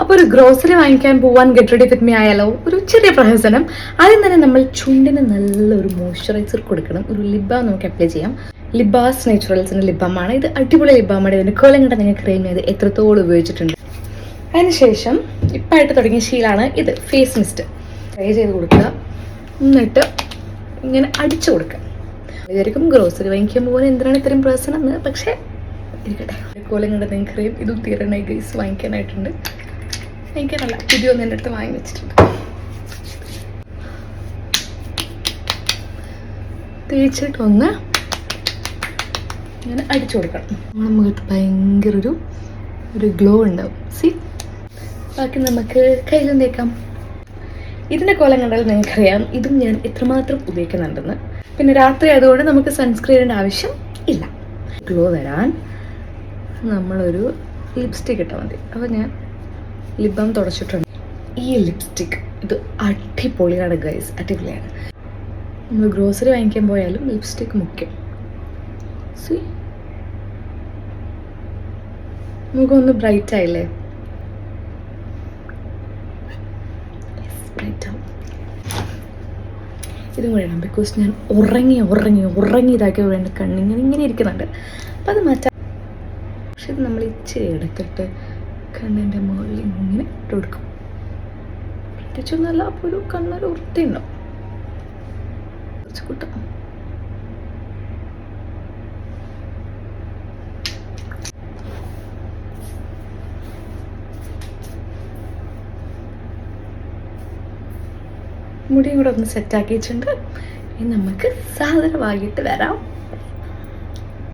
അപ്പോൾ ഒരു ഗ്രോസറി വാങ്ങിക്കാൻ പോവാൻ ഗെറ്റ് റെഡി വിത്ത് മീ ആയാലോ? ഒരു ചെറിയ പ്രഹസനം. ആദ്യം തന്നെ നമ്മൾ ചുണ്ടിന് നല്ലൊരു മോയ്സ്ചറൈസർ കൊടുക്കണം. ഒരു ലിബ നമുക്ക് അപ്ലൈ ചെയ്യാം. ലിബാസ് നാച്ചുറൽസിന്റെ ലിബാമാണ് ഇത് അടിപൊളി ലിബാമാണ് ഇതിന്റെ കോലങ്ങട്ട നിങ്ങൾക്ക് ക്രീം ചെയ്ത് എത്രത്തോളം ഉപയോഗിച്ചിട്ടുണ്ട്. അതിനുശേഷം ഇപ്പായിട്ട് തുടങ്ങിയ ശീലാണ് ഇത് ഫേസ് മിസ്റ്റ് ട്രൈ ചെയ്ത് കൊടുക്കുക. എന്നിട്ട് ഇങ്ങനെ അടിച്ചു കൊടുക്കുക. വിചാരിക്കും ഗ്രോസറി വാങ്ങിക്കാൻ പോകുന്ന എന്തിനാണ് ഇത്രയും പ്രഹസനം എന്ന്? പക്ഷേ ഇരിക്കട്ടെ. കോലങ്ങട്ട നിങ്ങൾക്ക് ക്രീം ഇതും തീരണ ഗൈസ് വാങ്ങിക്കാനായിട്ടുണ്ട്. എനിക്കതല്ല പുതിയ ഒന്ന് എന്റെ അടുത്ത് വാങ്ങി വെച്ചിട്ടുണ്ട്. തേച്ചിട്ടൊന്ന് ഇങ്ങനെ അടിച്ചു കൊടുക്കണം. നമ്മുടെ മുഖത്ത് ഭയങ്കര ഒരു ഒരു ഗ്ലോ ഉണ്ടാവും. സി ബാക്കി നമുക്ക് കയ്യിലും തേക്കാം ഇതിന്റെ കോലം കണ്ടാൽ നിങ്ങൾക്കറിയാം. ഇതും ഞാൻ എത്രമാത്രം ഉപയോഗിക്കുന്നുണ്ടെന്ന്. പിന്നെ രാത്രി ആയതുകൊണ്ട് നമുക്ക് സൺസ്ക്രീനിന്റെ ആവശ്യം ഇല്ല. ഗ്ലോ വരാൻ നമ്മളൊരു ലിപ്സ്റ്റിക് ഇട്ടാൽ മതി. അപ്പോൾ ഞാൻ ലിബം തുടച്ചിട്ടുണ്ട്. ഈ ലിപ്സ്റ്റിക് ഇത് അടിപൊളിയാണ് ഗൈസ് അടിപൊളിയാണ്. നമ്മൾ ഗ്രോസറി വാങ്ങിക്കാൻ പോയാലും ലിപ്സ്റ്റിക് മുഖ്യം. സി മുഖമൊന്ന് ബ്രൈറ്റ് ആയില്ലേ? ഇതും കൂടെ ബിക്കോസ് ഞാൻ ഉറങ്ങി ഉറങ്ങി ഉറങ്ങി ഇതാക്കി വേണ്ട കണ്ണിങ്ങനെ ഇങ്ങനെ ഇരിക്കുന്നുണ്ട്. അപ്പം അത് മാറ്റാം. പക്ഷെ ഇത് നമ്മൾ ഇച്ചിരി എടുത്തിട്ട് കണ്ണിന്റെ മുകളിൽ ഇങ്ങനെ ഇട്ട് കൊടുക്കും. പ്രത്യേകിച്ചൊന്നുമല്ല അപ്പോൾ ഒരു കണ്ണൊരു വൃത്തിയുണ്ടാവും കുറച്ച് കൂട്ടാം. മുടിയും കൂടെ ഒന്ന് സെറ്റാക്കിയിട്ടുണ്ട് ഇനി നമുക്ക് സാധനം വാങ്ങിയിട്ട് വരാം.